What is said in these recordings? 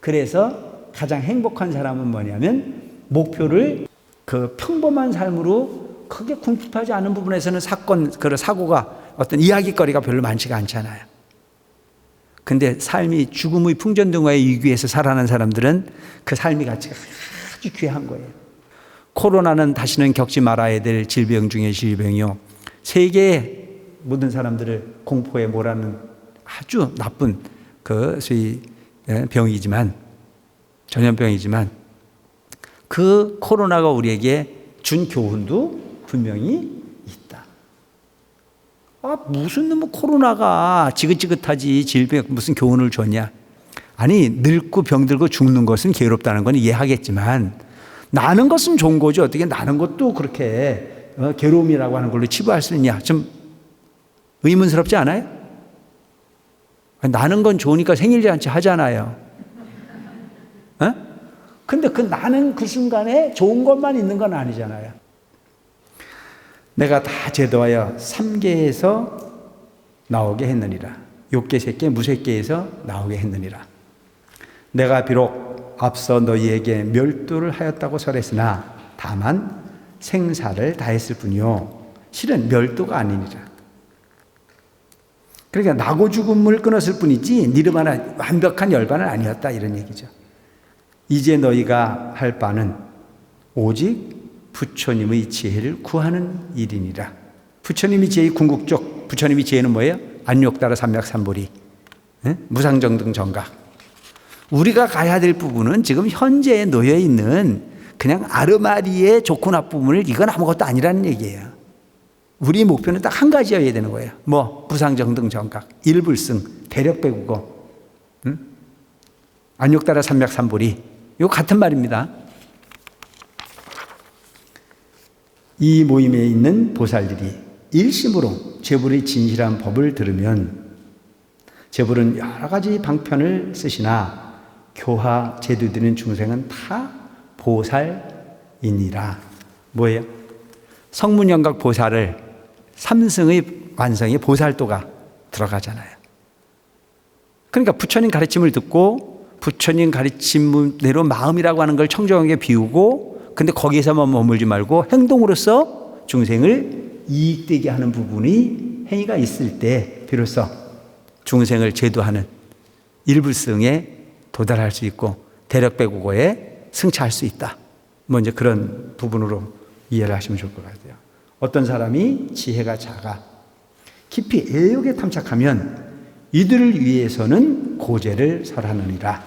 그래서 가장 행복한 사람은 뭐냐면 목표를 그 평범한 삶으로 크게 궁핍하지 않은 부분에서는 사건, 그 사고가 어떤 이야기거리가 별로 많지가 않잖아요. 근데 삶이 죽음의 풍전등화의 위기에서 살아난 사람들은 그 삶의 가치가 아주 귀한 거예요. 코로나는 다시는 겪지 말아야 될 질병 중의 질병이요. 세계의 모든 사람들을 공포에 몰아는 아주 나쁜 그 소위 예, 병이지만 전염병이지만 그 코로나가 우리에게 준 교훈도 분명히 있다. 아, 무슨 뭐 코로나가 지긋지긋하지 질병 무슨 교훈을 줬냐? 아니, 늙고 병들고 죽는 것은 괴롭다는 건 이해하겠지만 나는 것은 좋은 거죠. 어떻게 나는 것도 그렇게 어, 괴로움이라고 하는 걸로 치부할 수 있냐? 좀 의문스럽지 않아요? 나는 건 좋으니까 생일 잔치 하잖아요. 어? 근데 그 나는 그 순간에 좋은 것만 있는 건 아니잖아요. 내가 다 제도하여 삼계에서 나오게 했느니라. 욕계 새끼 무색계에서 나오게 했느니라. 내가 비록 앞서 너희에게 멸도를 하였다고 설했으나 다만 생사를 다했을 뿐이요. 실은 멸도가 아니니라. 그러니까 나고 죽음을 끊었을 뿐이지 니르마나 완벽한 열반은 아니었다 이런 얘기죠. 이제 너희가 할 바는 오직 부처님의 지혜를 구하는 일이니라. 부처님이 지혜의 궁극적 부처님이 지혜는 뭐예요? 안욕따라 삼맥삼보리 예? 무상정등 정각. 우리가 가야 될 부분은 지금 현재에 놓여 있는 그냥 아르마리의 좋고 부분을 이건 아무것도 아니라는 얘기예요. 우리 목표는 딱 한 가지여야 되는 거예요. 뭐 부상정등 정각, 일불승, 대력 배구고, 응? 안욕따라 삼맥삼보리 이거 같은 말입니다. 이 모임에 있는 보살들이 일심으로 제불의 진실한 법을 들으면 제불은 여러 가지 방편을 쓰시나 교화 제도되는 중생은 다 보살이니라. 뭐예요? 성문영각 보살을 삼승의 완성에 보살도가 들어가잖아요. 그러니까 부처님 가르침을 듣고 부처님 가르침대로 마음이라고 하는 걸 청정하게 비우고 근데 거기에서만 머물지 말고 행동으로서 중생을 이익되게 하는 부분이 행위가 있을 때 비로소 중생을 제도하는 일불승에 도달할 수 있고 대력배구고에 승차할 수 있다. 뭐 이제 그런 부분으로 이해를 하시면 좋을 것 같아요. 어떤 사람이 지혜가 작아 깊이 애욕에 탐착하면 이들을 위해서는 고제를 설하느니라.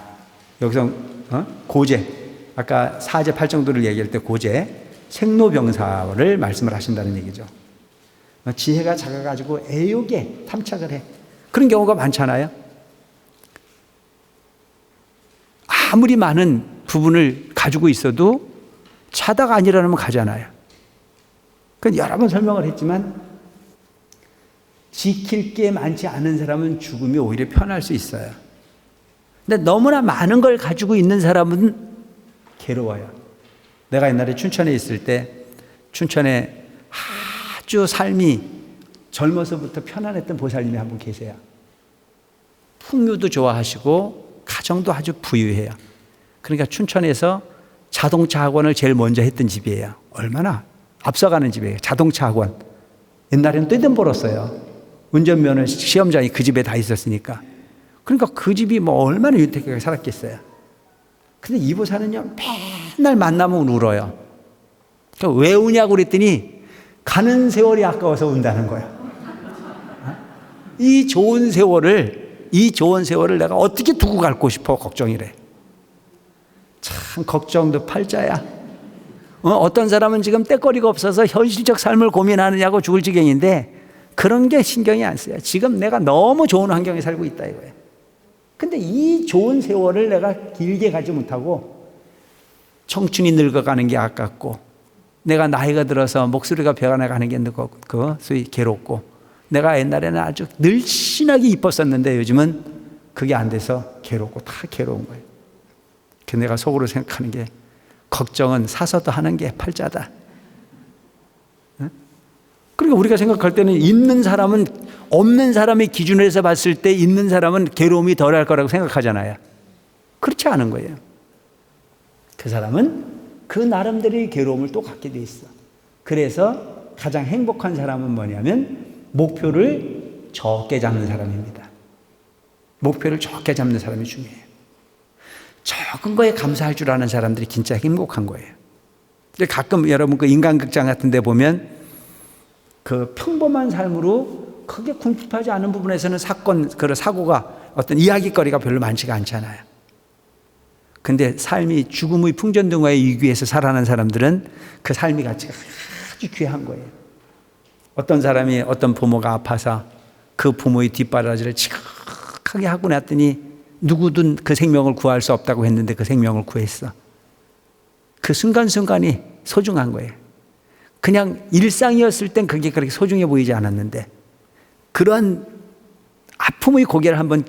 여기서 어? 고제 아까 사제 팔정도를 얘기할 때 고제 생로병사를 말씀을 하신다는 얘기죠. 어, 지혜가 작아가지고 애욕에 탐착을 해. 그런 경우가 많잖아요. 아무리 많은 부분을 가지고 있어도 차다가 아니라면 가잖아요. 그 여러 번 설명을 했지만 지킬 게 많지 않은 사람은 죽음이 오히려 편할 수 있어요. 근데 너무나 많은 걸 가지고 있는 사람은 괴로워요. 내가 옛날에 춘천에 있을 때 춘천에 아주 삶이 젊어서부터 편안했던 보살님이 한 분 계세요. 풍류도 좋아하시고 가정도 아주 부유해요. 그러니까 춘천에서 자동차 학원을 제일 먼저 했던 집이에요. 얼마나 앞서가는 집이에요. 자동차 학원. 옛날에는 떼돈 벌었어요. 운전면허 시험장이 그 집에 다 있었으니까. 그러니까 그 집이 뭐 얼마나 윤택하게 살았겠어요. 근데 이 보살은요, 맨날 만나면 울어요. 그러니까 왜 우냐고 그랬더니 가는 세월이 아까워서 운다는 거야. 이 좋은 세월을, 이 좋은 세월을 내가 어떻게 두고 갈고 싶어 걱정이래. 참, 걱정도 팔자야. 어, 어떤 사람은 지금 때거리가 없어서 현실적 삶을 고민하느냐고 죽을 지경인데 그런 게 신경이 안 써요. 지금 내가 너무 좋은 환경에 살고 있다 이거예요. 근데 이 좋은 세월을 내가 길게 가지 못하고 청춘이 늙어가는 게 아깝고 내가 나이가 들어서 목소리가 변해가는 게 늙었고 그 소위 괴롭고 내가 옛날에는 아주 늘씬하게 이뻤었는데 요즘은 그게 안 돼서 괴롭고 다 괴로운 거예요. 그 내가 속으로 생각하는 게 걱정은 사서도 하는 게 팔자다. 그러니까 우리가 생각할 때는 있는 사람은 없는 사람의 기준에서 봤을 때 있는 사람은 괴로움이 덜할 거라고 생각하잖아요. 그렇지 않은 거예요. 그 사람은 그 나름대로의 괴로움을 또 갖게 돼 있어. 그래서 가장 행복한 사람은 뭐냐면 목표를 적게 잡는 사람입니다. 목표를 적게 잡는 사람이 중요해요. 적은 거에 감사할 줄 아는 사람들이 진짜 행복한 거예요. 근데 가끔 여러분 그 인간극장 같은 데 보면 그 평범한 삶으로 크게 궁핍하지 않은 부분에서는 사건, 그 사고가 어떤 이야기거리가 별로 많지가 않잖아요. 근데 삶이 죽음의 풍전등화의 위기에서 살아난 사람들은 그 삶의 가치가 아주 귀한 거예요. 어떤 사람이 어떤 부모가 아파서 그 부모의 뒷바라지를 지극하게 하고 났더니 누구든 그 생명을 구할 수 없다고 했는데 그 생명을 구했어. 그 순간순간이 소중한 거예요. 그냥 일상이었을 땐 그게 그렇게 소중해 보이지 않았는데 그러한 아픔의 고개를 한번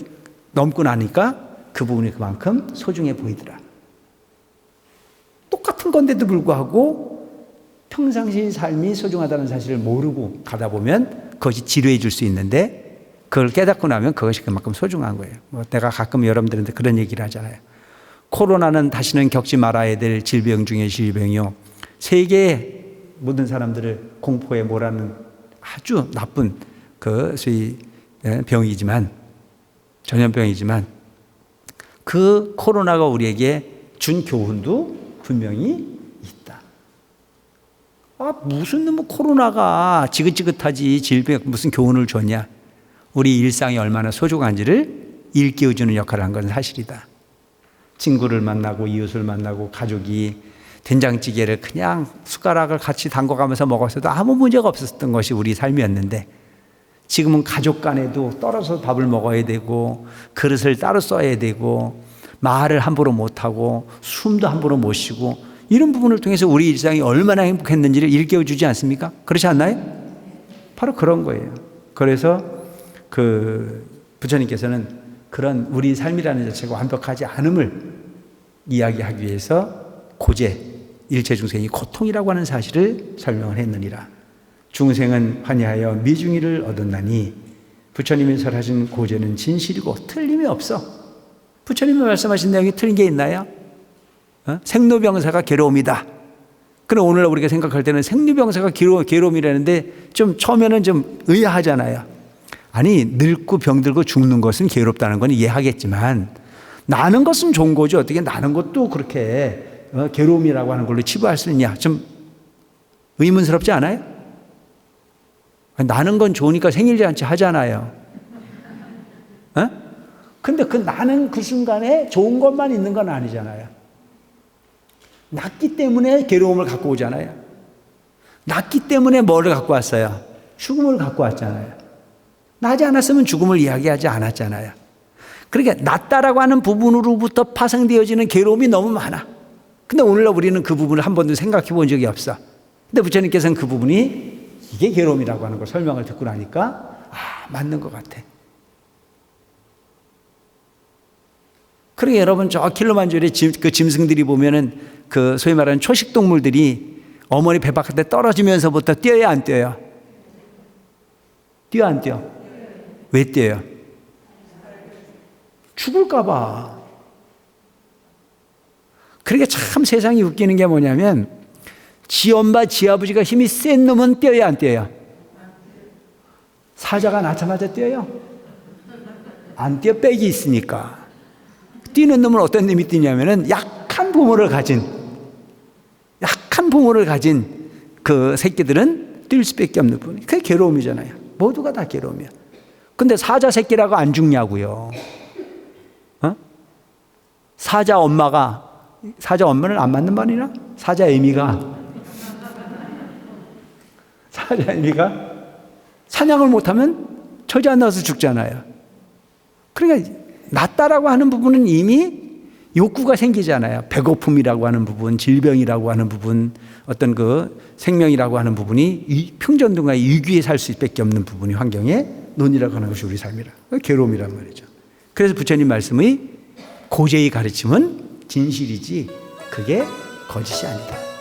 넘고 나니까 그 부분이 그만큼 소중해 보이더라. 똑같은 건데도 불구하고 평상시 삶이 소중하다는 사실을 모르고 가다 보면 그것이 지루해 질 수 있는데 그걸 깨닫고 나면 그것이 그만큼 소중한 거예요. 뭐 내가 가끔 여러분들한테 그런 얘기를 하잖아요. 코로나는 다시는 겪지 말아야 될 질병 중의 질병이요. 세계의 모든 사람들을 공포에 몰아는 아주 나쁜 그 소위 예, 병이지만 전염병이지만 그 코로나가 우리에게 준 교훈도 분명히 있다. 아, 무슨 뭐 코로나가 지긋지긋하지 질병 무슨 교훈을 줬냐. 우리 일상이 얼마나 소중한지를 일깨워주는 역할을 한 건 사실이다. 친구를 만나고 이웃을 만나고 가족이 된장찌개를 그냥 숟가락을 같이 담궈가면서 먹었어도 아무 문제가 없었던 것이 우리 삶이었는데 지금은 가족 간에도 떨어서 밥을 먹어야 되고 그릇을 따로 써야 되고 말을 함부로 못하고 숨도 함부로 못 쉬고 이런 부분을 통해서 우리 일상이 얼마나 행복했는지를 일깨워주지 않습니까? 그렇지 않나요? 바로 그런 거예요. 그래서 그 부처님께서는 그런 우리 삶이라는 자체가 완벽하지 않음을 이야기하기 위해서 고제 일체 중생이 고통이라고 하는 사실을 설명을 했느니라. 중생은 환희하여 미중이를 얻었나니 부처님이 설하신 고제는 진실이고 틀림이 없어. 부처님이 말씀하신 내용이 틀린 게 있나요? 어? 생로병사가 괴로움이다. 그럼 오늘 우리가 생각할 때는 생리병사가 괴로움이라는데 좀 처음에는 좀 의아하잖아요. 아니 늙고 병들고 죽는 것은 괴롭다는 건 이해하겠지만 나는 것은 좋은 거죠. 어떻게 나는 것도 그렇게 어, 괴로움이라고 하는 걸로 치부할 수 있냐? 좀 의문스럽지 않아요? 나는 건 좋으니까 생일잔치 하잖아요. 어? 근데 그 나는 그 순간에 좋은 것만 있는 건 아니잖아요. 낳기 때문에 괴로움을 갖고 오잖아요. 낳기 때문에 뭐를 갖고 왔어요? 죽음을 갖고 왔잖아요. 나지 않았으면 죽음을 이야기하지 않았잖아요. 그러니까 낫다라고 하는 부분으로부터 파생되어지는 괴로움이 너무 많아. 근데 오늘날 우리는 그 부분을 한 번도 생각해 본 적이 없어. 근데 부처님께서는 그 부분이 이게 괴로움이라고 하는 걸 설명을 듣고 나니까 아, 맞는 것 같아. 그러게 여러분 저 킬로만주리 짐, 그 짐승들이 보면은 그 소위 말하는 초식 동물들이 어머니 배 바깥에 떨어지면서부터 뛰어야 안 뛰어요? 뛰어 안 뛰어? 왜 뛰어요? 죽을까봐. 그러니까 참 세상이 웃기는 게 뭐냐면 지 엄마, 지 아버지가 힘이 센 놈은 뛰어야 안 뛰어요? 사자가 낳자마자 뛰어요? 안 뛰어 빽이 있으니까. 뛰는 놈은 어떤 놈이 뛰냐면은 약한 부모를 가진, 약한 부모를 가진 그 새끼들은 뛸 수밖에 없는 부분. 그게 괴로움이잖아요. 모두가 다 괴로움이야. 근데 사자 새끼라고 안 죽냐고요. 어? 사자 엄마가 사자 엄마는 안 맞는 말이나? 사자 애미가 사자 애미가 사냥을 못하면 처지 안 나와서 죽잖아요. 그러니까 낫다라고 하는 부분은 이미 욕구가 생기잖아요. 배고픔이라고 하는 부분, 질병이라고 하는 부분, 어떤 그 생명이라고 하는 부분이 평전등과 위기에 살 수밖에 없는 부분이 환경에 논이라고 하는 것이 우리 삶이라. 괴로움이란 말이죠. 그래서 부처님 말씀의 고제의 가르침은 진실이지 그게 거짓이 아니다.